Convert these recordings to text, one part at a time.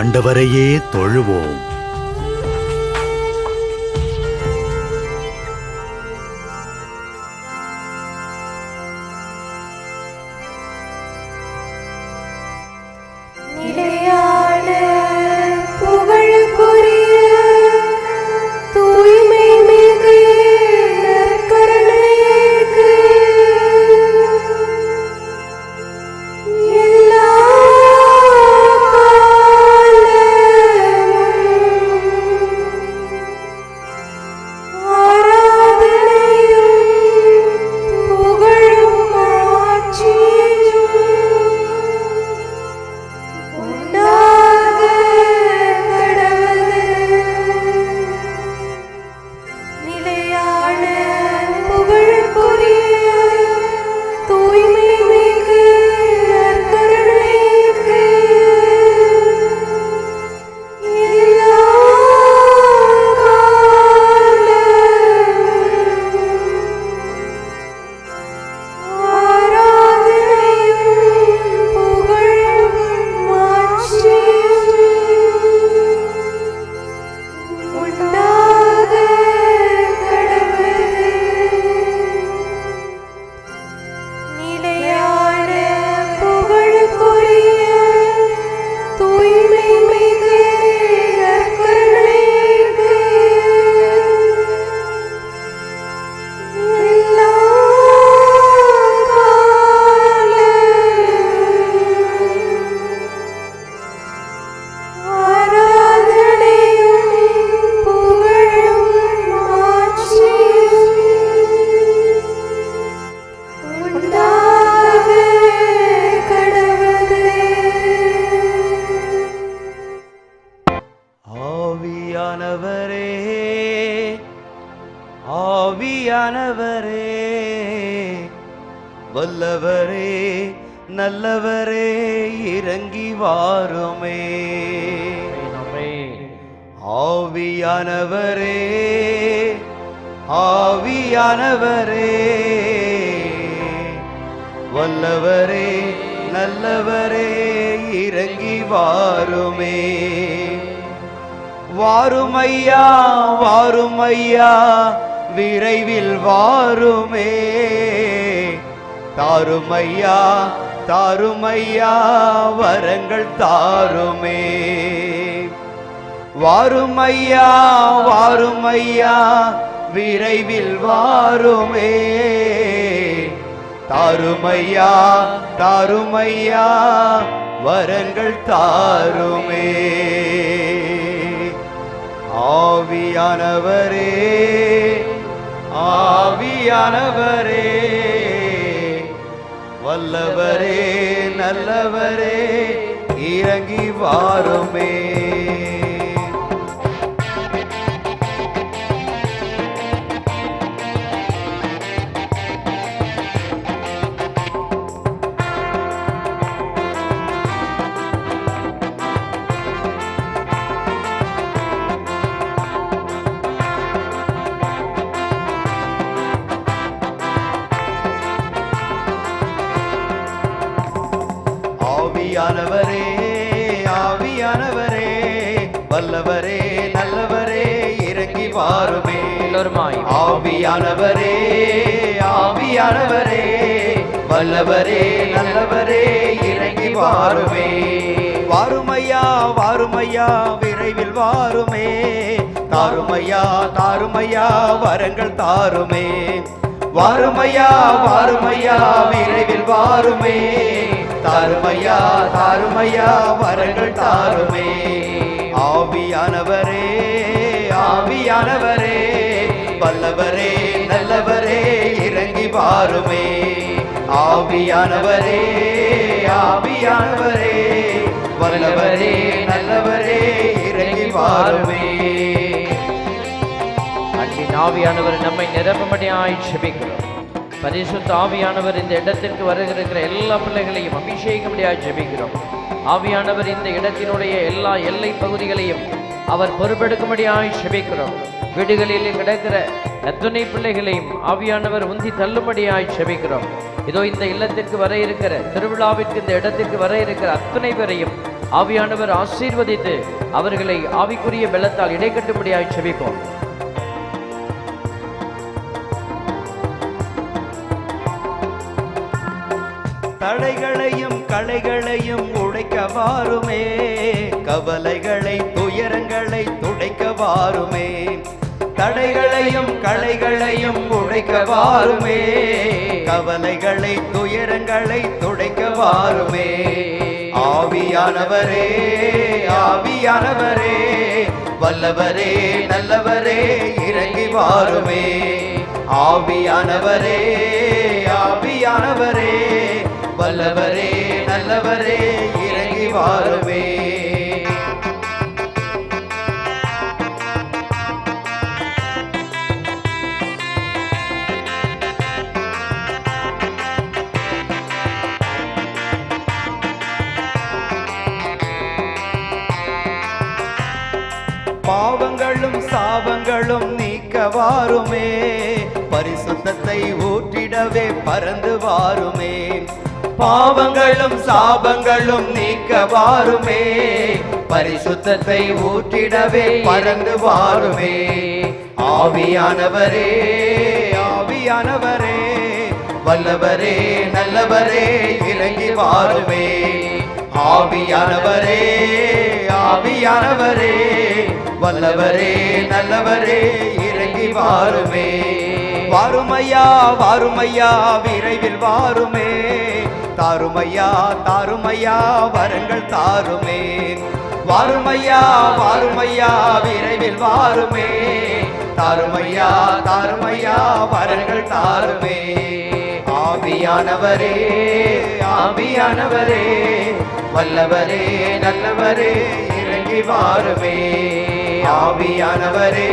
ஆண்டவரையே தொழுவோம். ஆவியானவரே ஆவியானவரே. வல்லவரே நல்லவரே இறங்கி வாருமே. வாருமையா வாருமையா விரைவில் வாருமே. தாருமையா தாருமையா வரங்கள் தாருமே. வாருமையா வாருமையா விரைவில் வாருமே. தாருமையா தாருமையா வரங்கள் தாருமே. ஆவியானவரே ஆவியானவரே வல்லவரே நல்லவரே இறங்கி வாருமே. ஆவியானவரே ஆவியானவரே வல்லவரே நல்லவரே இறங்கி வாருமே. வாருமையா வாருமையா விரைவில் வாருமே. தாருமையா தாருமையா வரங்கள் தாருமே. வாருமையா வாருமையா விரைவில் வாருமே. தாருமையா தாருமையா வரங்கள் தாருமே. ஆவியானவரே ஆவியானவரே வல்லவரே நல்லவரே இறங்கி வாருமே. ஆவியானவரே ஆவியானவரே வல்லவரே நல்லவரே இறங்கி வாருமே. அன்பின் ஆவியானவர் நம்மை நிரப்பும்படியாய் ஜெபிக்கிறோம். பரிசுத்த ஆவியானவர் இந்த இடத்திற்கு வருகிற எல்லா பிள்ளைகளையும் அபிஷேகப்படியாய் ஜெபிக்கிறோம். ஆவியானவர் இந்த இடத்தினுடைய எல்லா எல்லை பகுதிகளையும் அவர் பொறுப்பெடுக்கும்படியாய் ஜெபிக்கிறோம். வீடுகளில் கிடைக்கிற எத்தனை பிள்ளைகளையும் ஆவியானவர் உந்தி தள்ளும்படியாய் செபிக்கிறோம். இதோ இந்த இல்லத்திற்கு வர இருக்கிற திருவிழாவிற்கு இந்த இடத்திற்கு வர இருக்கிற அத்தனை பேரையும் ஆவியானவர் ஆசீர்வதித்து அவர்களை ஆவிக்குரிய வெள்ளத்தால் இடைக்கட்டும்படியாய் செபிப்போம். தடைகளையும் களைகளையும் உடைக்க வாருமே கவலைகளை துயரங்களை துடைக்க வாருமே. தடைகளையும் களைகளையும் உடைக்க வாருமே. கவலைகளை துயரங்களை துடைக்க வாருமே. ஆவியானவரே ஆவியானவரே வல்லவரே நல்லவரே இறங்கி வாருமே. ஆவியானவரே ஆவியானவரே வல்லவரே நல்லவரே இறங்கி வாருமே. பாவங்களும் சாபங்களும் நீக்க வாருமே பரிசுத்தத்தை ஊற்றிடவே பறந்து வாருமே. பாவங்களும் சாபங்களும் நீக்க வாருமே பரிசுத்தத்தை ஊற்றிடவே பறந்து வாருமே. ஆவியானவரே ஆவியானவரே வல்லவரே நல்லவரே இறங்கி வாருமே. ஆவியானவரே ஆவியானவரே வல்லவரே நல்லவரே இறங்கி வாருமே. வாருமையா வாருமையா விரைவில் வாருமே. தாருமையா தாருமையா வரங்கள் தாருமே. வாருமையா வாருமையா விரைவில் வாருமே. தாருமையா தாருமையா வரங்கள் தாருமே. ஆவியானவரே ஆவியானவரே வல்லவரே நல்லவரே இறங்கி வாருமே. ஆவியானவரே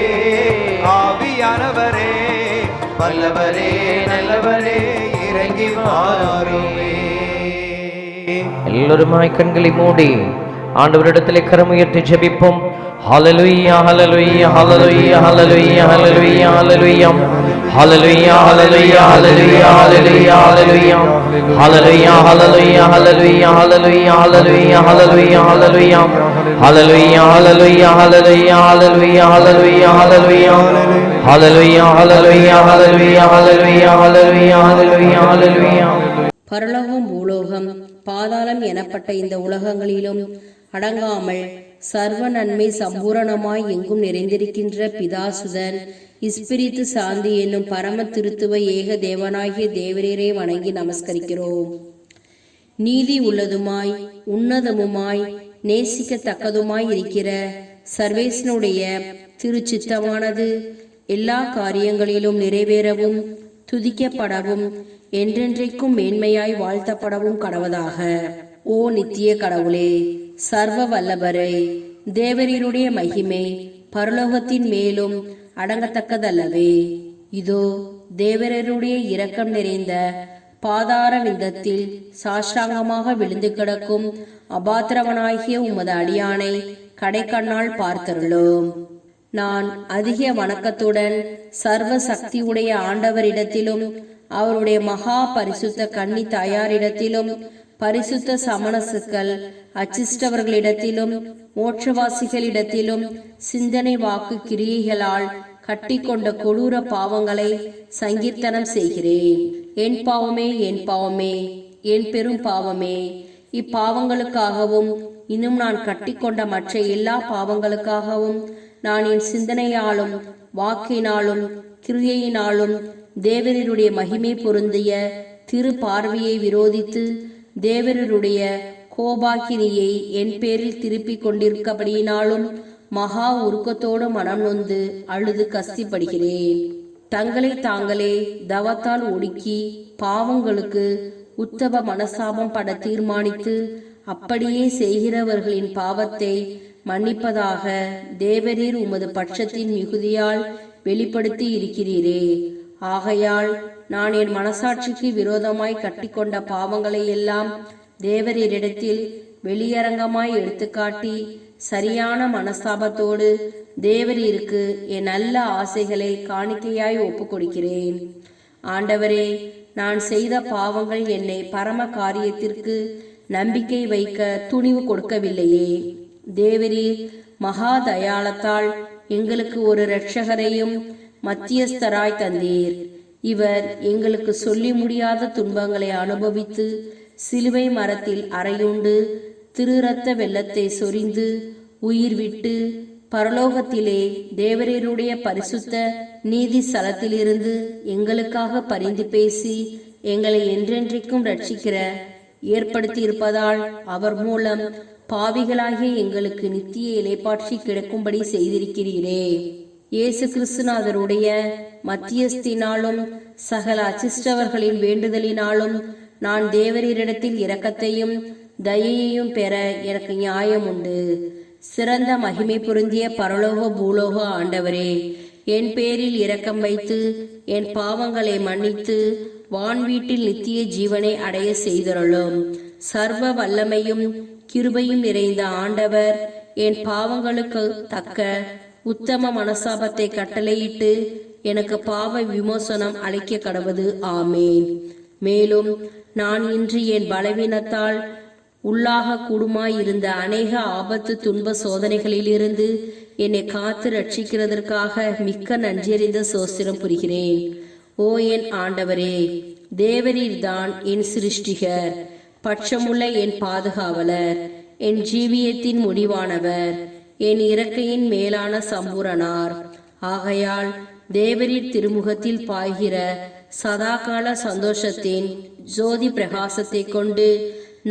ஆவியானவரே வல்லவரே நல்லவரே இறங்கி வாருமே எல்லோருமாய் கண்களை மூடி ஆண்டவரிடத்திலே கரமுயர்த்தி ஜெபிப்போம் ஹalleluya ஹalleluya ஹalleluya ஹalleluya ஹalleluya ஹalleluya ஹalleluya ஹalleluya ஹalleluya ஹalleluya ஹalleluya ஹalleluya ஹalleluya ஹalleluya ஹalleluya ஹalleluya ஹalleluya ஹalleluya ஹalleluya ஹalleluya ஹalleluya ஹalleluya ஹalleluya ஹalleluya ஹalleluya ஹalleluya ஹalleluya ஹalleluya ஹalleluya ஹalleluya ஹalleluya பரலோகம் பூலோகம் பாதாளம் எனப்பட்ட இந்த உலகங்களிலும் அடங்காமல் சர்வ நன்மை சம்பூரணமாய் எங்கும் நிறைந்திருக்கின்ற பிதாசுதன் இஸ்பிரித்து சாந்தி என்னும் பரம திருத்துவ ஏக தேவனாகிய தேவரீரை வணங்கி நமஸ்கரிக்கிறோம். நீதி உள்ளதுமாய் உன்னதமுமாய் நேசிக்கத்தக்கதுமாயிருக்கிற சர்வேசனுடைய திருச்சித்தமானது எல்லா காரியங்களிலும் நிறைவேறவும் துதிக்கப்படவும் என்றென்றைக்கும் மேன்மையாய் வாழ்த்தப்படவும் கடவதாக. ஓ நித்திய கடவுளே சர்வ வல்லபரே தேவரீருடைய மகிமை பரலோகத்தின் மேலும் அடங்கத்தக்கதல்லவே. இதோ தேவரருடைய இரக்கம் நிறைந்த பாதார விந்தத்தில் சாஷ்டாங்கமாக விழுந்து கிடக்கும் அபாத்திரவனாகிய உமது அடியானை கடைக்கண்ணால் பார்த்தருளோம். நான் அதிக வணக்கத்துடன் சர்வ சக்தியுடைய ஆண்டவரிடத்திலும் அவருடைய மகா பரிசுத்த கன்னி தாயாரிடத்திலும் பரிசுத்த சமணசுக்கள் அச்சிஷ்டவர்களிடத்திலும் மோட்சவாசிகளிடத்திலும் சிந்தனை வாக்கு கிரியைகளால் கட்டிக்கொண்ட கொடூர பாவங்களை சங்கீர்த்தனம் செய்கிறேன். என் பாவமே என் பாவமே என் பெரும் பாவமே. இப்பாவங்களுக்காகவும் இன்னும் நான் கட்டிக்கொண்ட மற்ற எல்லா பாவங்களுக்காகவும் நான் என் சிந்தனையாலும் வாக்கினாலும் கிரியையினாலும் தேவரருடைய மகிமை பொருந்திய திரு பார்வையை விரோதித்து தேவரருடைய கோபாக்கினியை என் பேரில் திருப்பிக் கொண்டிருக்கபடியினாலும் மகா உருக்கத்தோடு மனம் நொந்து அழுது கஸ்திப்படுகிறேன் தங்களை தாங்களே தவத்தால் ஒடுக்கி பாவங்களுக்கு உத்தவ மனசாபம் பட தீர்மானித்து அப்படியே செய்கிறவர்களின் பாவத்தை மன்னிப்பதாக தேவரீர் உமது பட்சத்தின் மிகுதியால் வெளிப்படுத்தி இருக்கிறீரே. ஆகையால் நான் என் மனசாட்சிக்கு விரோதமாய் கட்டிக்கொண்ட பாவங்களை எல்லாம் தேவரீரிடத்தில் வெளியரங்கமாய் எடுத்துக்காட்டி சரியான மனஸ்தாபத்தோடு தேவரீருக்கு என் நல்ல ஆசைகளை காணிக்கையாய் ஒப்பு கொடுக்கிறேன் ஆண்டவரே நான் செய்த பாவங்கள் என்னை பரம காரியத்திற்கு நம்பிக்கை வைக்க துணிவு கொடுக்கவில்லையே. தேவரீர் மகா தயாளத்தால் எங்களுக்கு ஒரு இரட்சகரையும் மத்தியஸ்தராய் தந்தீர். இவர் எங்களுக்கு சொல்லி முடியாத துன்பங்களை அனுபவித்து சிலுவை மரத்தில் அறையுண்டு திருரத்த வெள்ளத்தை சொரிந்து உயிர் விட்டு பரலோகத்திலே தேவரீருடைய பரிசுத்த நீதி ஸ்தலத்திலிருந்து எங்களுக்காக பரிந்து பேசி எங்களை என்றென்றைக்கும் ரட்சிக்கிற ஏற்படுத்தியிருப்பதால் அவர் மூலம் பாவிகளாகிய எங்களுக்கு நித்திய இலைப்பாற்றி கிடைக்கும்படி செய்திருக்கிறீரே. இயேசு கிறிஸ்துநாதருடைய மத்தியஸ்தினாலும் சகல அச்சிஷ்டவர்களின் வேண்டுதலினாலும் நான் தேவரீரிடத்தில் இரக்கத்தையும் தயையையும் பெற எனக்கு நியாயம் உண்டு. சிறந்த மகிமை பொருந்திய பரலோக பூலோக ஆண்டவரே என் பேரில் இரக்கம் வைத்து என் பாவங்களை மன்னித்து வான் வீட்டில் நித்திய ஜீவனை அடைய செய்தருளும். சர்வ வல்லமையும் கிருபையும் நிறைந்த ஆண்டவர் என் பாவங்களுக்கு தக்க உத்தம மனசாபத்தை கட்டளையிட்டு எனக்கு பாவ விமோசனம் அளிக்க கடவது. ஆமேன். மேலும் நான் இன்று என் பலவீனத்தால் உள்ளாக கூடுமாயிருந்த அநேக ஆபத்து துன்ப சோதனைகளிலிருந்து என்னை காத்து ரட்சிக்கிறதற்காக மிக்க நன்றியறிந்த சோஸ்திரம் புரிகிறேன். ஓ என் ஆண்டவரே தேவரீர்தான் என் சிருஷ்டிகர் பட்சமுள்ள என் பாதுகாவலர் என் ஜீவியத்தின் முடிவானவர் என் இறக்கையின் மேலான சம்பூரணார். ஆகையால் தேவரீர் திருமுகத்தில் பாய்கிற சதாகால சந்தோஷத்தின் ஜோதி பிரகாசத்தை கொண்டு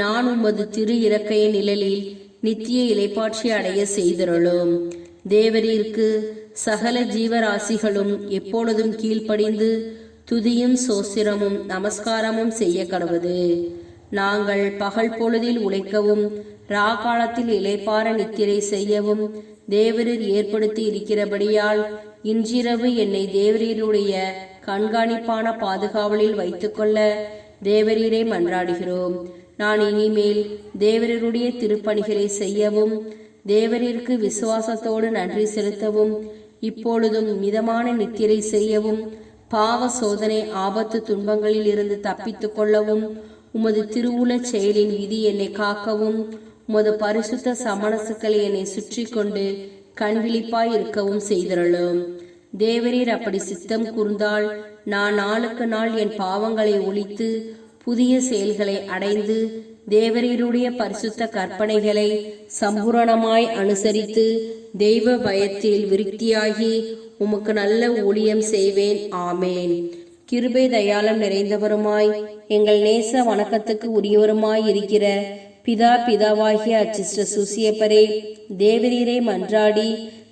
நான் உமது திரு இறக்கைய நிழலில் நித்திய இலைப்பாட்சி அடைய செய்திருளும். தேவரீர்க்கு சகல ஜீவராசிகளும் எப்பொழுதும் கீழ்ப்படிந்து துதியும் சோசிரமும் நமஸ்காரமும் செய்ய கடவுது. நாங்கள் பகல் பொழுதில் உழைக்கவும் ராகாலத்தில் இலைப்பார நித்திரை செய்யவும் தேவரீர் ஏற்படுத்தி இருக்கிறபடியால் இன்றிரவு என்னை தேவரீருடைய கண்காணிப்பான பாதுகாவலில் வைத்துக்கொள்ள தேவரீரை மன்றாடுகிறோம். நான் இனிமேல் தேவரருடைய திருப்பணிகளை செய்யவும் தேவரிற்கு விசுவாசத்தோடு நன்றி செலுத்தவும் இப்பொழுதும் மிதமான நித்திரை செய்யவும் பாவ சோதனை ஆபத்து துன்பங்களில் இருந்து தப்பித்துக் கொள்ளவும் உமது திருவுளச் செயலின் விதி என்னை காக்கவும் உமது பரிசுத்த சமணசுக்களை என்னை சுற்றி கொண்டு கண்விழிப்பாய் இருக்கவும் செய்திருளும். தேவரீர் அப்படி சித்தம் கூர்ந்தால் நான் நாளுக்கு நாள் என் பாவங்களை ஒழித்து புதிய செயல்களை அடைந்து தேவரீருடைய பரிசுத்த கற்பனைகளை சம்பூரணமாய் அனுசரித்து தெய்வ பயத்தில் விருத்தியாகி உமக்கு நல்ல ஊழியம் செய்வேன். ஆமேன். கிருபை தயாளம் நிறைந்தவருமாய் எங்கள் நேச வணக்கத்துக்கு உரியவருமாய் இருக்கிற பிதா பிதாவாகிய அச்சிஷ்ட சுசியப்பரே தேவரீரை மன்றாடி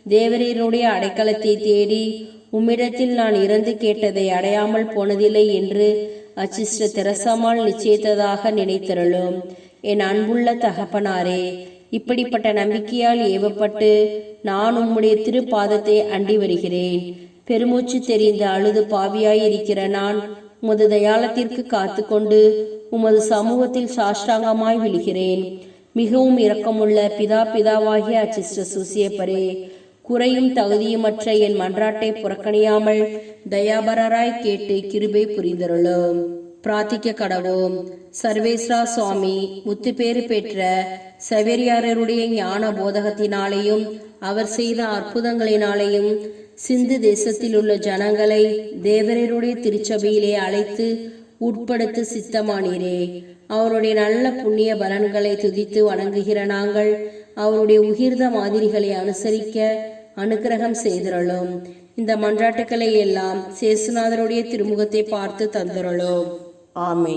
தேவரீருடைய அடைக்கலத்தை தேடி உம்மிடத்தில் நான் இறந்து கேட்டதை அடையாமல் போனதில்லை என்று அச்சிஷ்ட தெரசமால் நிச்சயித்ததாக நினைத்தருளும். என் அன்புள்ள தகப்பனாரே இப்படிப்பட்ட நம்பிக்கையால் ஏவப்பட்டு நான் உம்முடைய திருப்பாதத்தை அண்டி வருகிறேன். பெருமூச்சு தெரிந்த அழுது பாவியாயிருக்கிற நான் உமது தயாளத்திற்கு காத்துக்கொண்டு உமது சமூகத்தில் சாஷ்டாங்கமாய் விழுகிறேன். மிகவும் இரக்கமுள்ள பிதா பிதாவாகிய அச்சிஷ்ட சுசியப்பரே குறையும் தகுதியுமற்ற என் மன்றாட்டை புறக்கணியாமல் தயாபரராய் கேட்டு கிருபை புரிந்தருளும். பிரார்த்திக்க கடவோம் சர்வேஸ்வரா சுவாமி முத்துப்பேறு பெற்ற சவேரியாரருடைய ஞான போதகத்தினாலேயும் அவர் செய்த அற்புதங்களினாலேயும் சிந்து தேசத்தில் உள்ள ஜனங்களை தேவரருடைய திருச்சபையிலே அழைத்து உட்படுத்த சித்தமானீரே. அவருடைய நல்ல புண்ணிய பலன்களை துதித்து வணங்குகிற நாங்கள் அவருடைய உகிர்ந்த மாதிரிகளை அனுசரிக்க அனுக்கிரகம் செய்திரலும் இந்த மன்றாட்டுக்களை எல்லாம் சேசுநாதருடைய திருமுகத்தை பார்த்து தந்திரலும் ஆமே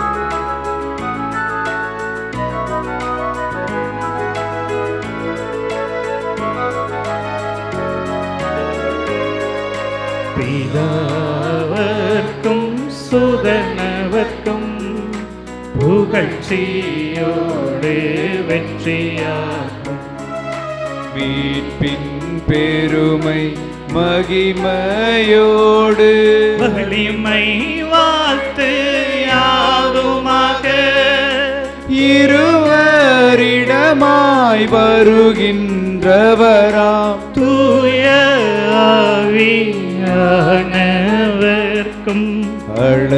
சுதனவர்க்கும் புகழ்ச்சியோடு வெற்றியாகும். மீட்பின் பெருமை மகிமையோடு வலிமை வாழ்த்து யாதுமாக இருவரிடமாய் வருகின்றவராம்.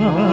அருள்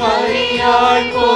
மரியாள் போ